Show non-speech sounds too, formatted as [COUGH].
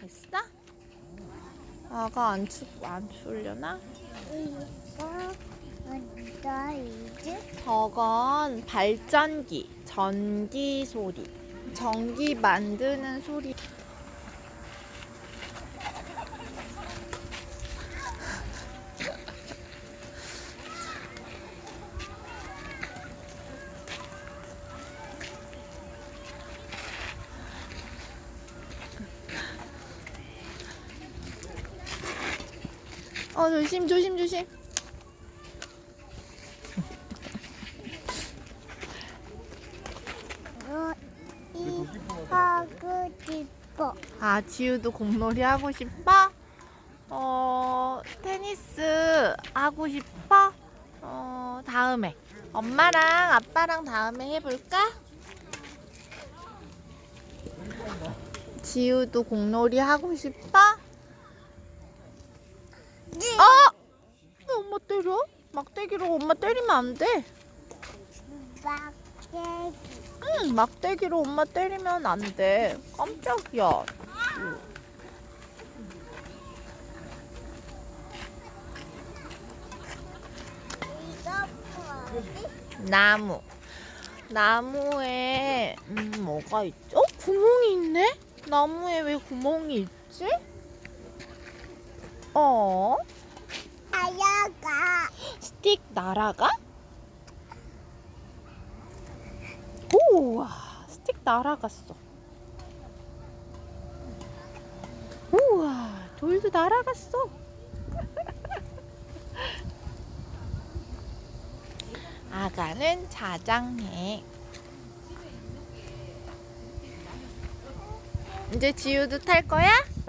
됐어? 아가 안 추, 안 추려나? 이거 이제 저건 발전기, 전기 소리, 전기 만드는 소리. 어 조심 조심 조심. 하고 싶어. 아, 지우도 공놀이 하고 싶어? 어, 테니스 하고 싶어? 어, 다음에. 엄마랑 아빠랑 다음에 해볼까? 지우도 공놀이 하고 싶어? 어! 왜 엄마 때려? 막대기로 엄마 때리면 안 돼. 막대기. 응, 막대기로 엄마 때리면 안 돼. 깜짝이야. 나무. 나무에 음 뭐가 있죠? 어 구멍이 있네? 나무에 왜 구멍이 있지? 어? 하야가. 스틱 날아가? 우와 스틱 날아갔어. 우와 돌도 날아갔어. [LAUGHS] 아가는 자장해. 이제 지우도 탈 거야?